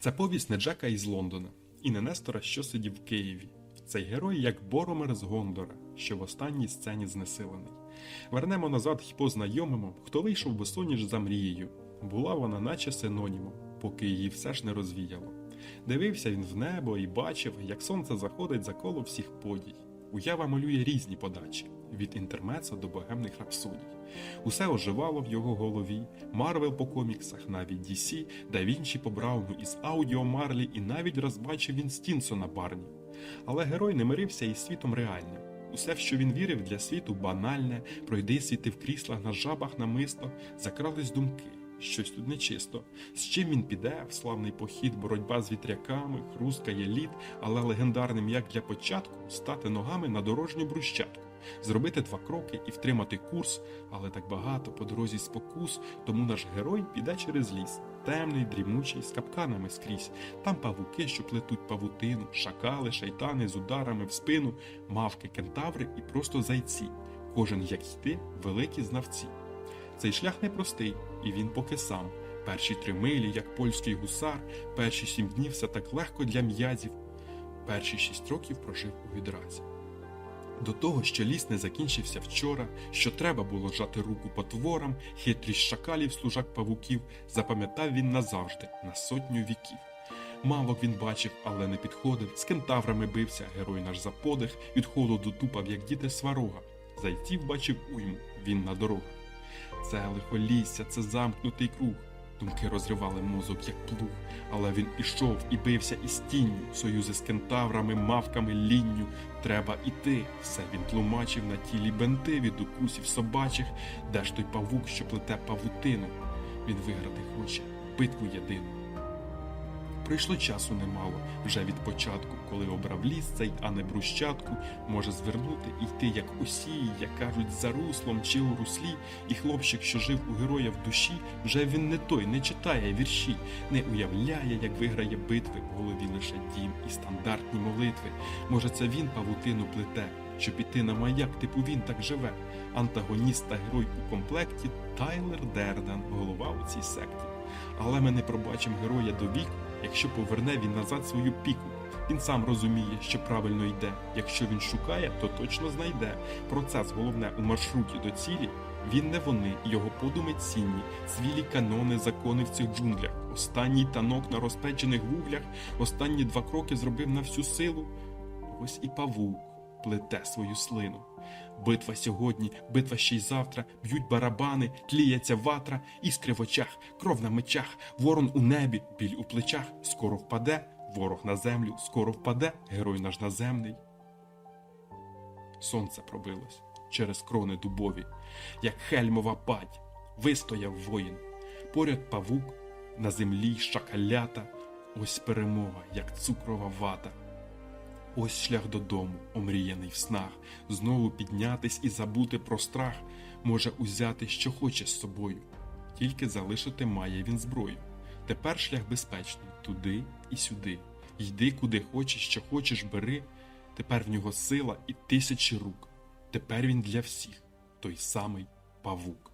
Це повість не Джека із Лондона і не Нестора, що сидів в Києві. Цей герой як Боромер з Гондора, що в останній сцені знесилений. Вернемо назад й познайомимо, хто вийшов босоніж за мрією. Була вона наче синонімом, поки її все ж не розвіяло. Дивився він в небо і бачив, як сонце заходить за коло всіх подій. Уява малює різні подачі від інтермецо до богемних рапсодій. Усе оживало в його голові. Марвел по коміксах, навіть DC, да Вінчі по Брауну із Аудіо Марлі і навіть розбачив він Стінсона Барні. Але герой не мирився із світом реальним. Усе, в що він вірив, для світу банальне, пройди світи в кріслах на жабах намисто, закрались думки. Щось тут нечисто. З чим він піде в славний похід, боротьба з вітряками, хрусткає лід, але легендарним, як для початку, стати ногами на дорожню брущатку, зробити два кроки і втримати курс, але так багато по дорозі спокус, тому наш герой піде через ліс, темний, дрімучий, з капканами скрізь. Там павуки, що плетуть павутину, шакали, шайтани з ударами в спину, мавки, кентаври і просто зайці. Кожен, як йти, великі знавці. Цей шлях непростий, і він поки сам. Перші три милі, як польський гусар, перші сім днів все так легко для м'язів. Перші шість років прожив у відразі. До того, що ліс не закінчився вчора, що треба було жати руку потворам, хитрість шакалів, служак павуків, запам'ятав він назавжди, на сотню віків. Мавок він бачив, але не підходив, з кентаврами бився, герой наш за подих, від холоду тупав, як діти сварога. Зайців бачив уйму, він на дорогах. Це лихолісся, це замкнутий круг. Думки розривали мозок, як плуг, але він ішов і бився із тінню, союзи з кентаврами, мавками, лінню. Треба іти. Все він тлумачив на тілі бенти від укусів собачих, де ж той павук, що плете павутину. Він виграти хоче битву єдину. Пройшло часу немало вже від початку, коли обрав ліс цей, а не брущатку, може звернути і йти, як усі, як кажуть, за руслом чи у руслі, і хлопчик, що жив у героя в душі, вже він не той, не читає вірші, не уявляє, як виграє битви, в голові лише дім і стандартні молитви. Може, це він павутину плете, щоб іти на маяк, типу він так живе. Антагоніст та герой у комплекті Тайлер Дердан, голова у цій секті. Але ми не пробачимо героя до віку, якщо поверне він назад свою піку. Він сам розуміє, що правильно йде. Якщо він шукає, то точно знайде. Процес головне у маршруті до цілі. Він не вони, його подуми цінні, цвілі канони, закони в цих джунглях. Останній танок на розпечених вуглях, останні два кроки зробив на всю силу. Ось і павук плете свою слину. Битва сьогодні, битва ще й завтра, б'ють барабани, тліється ватра, іскри в очах, кров на мечах, ворон у небі, біль у плечах, скоро впаде, ворог на землю, скоро впаде, герой наш наземний. Сонце пробилось через крони дубові, як хельмова падь, вистояв воїн. Поряд павук, на землі шакалята, ось перемога, як цукрова вата. Ось шлях додому, омріяний в снах, знову піднятись і забути про страх, може узяти, що хоче з собою, тільки залишити має він зброю. Тепер шлях безпечний туди і сюди. Йди куди хочеш, що хочеш, бери. Тепер в нього сила і тисячі рук. Тепер він для всіх той самий павук.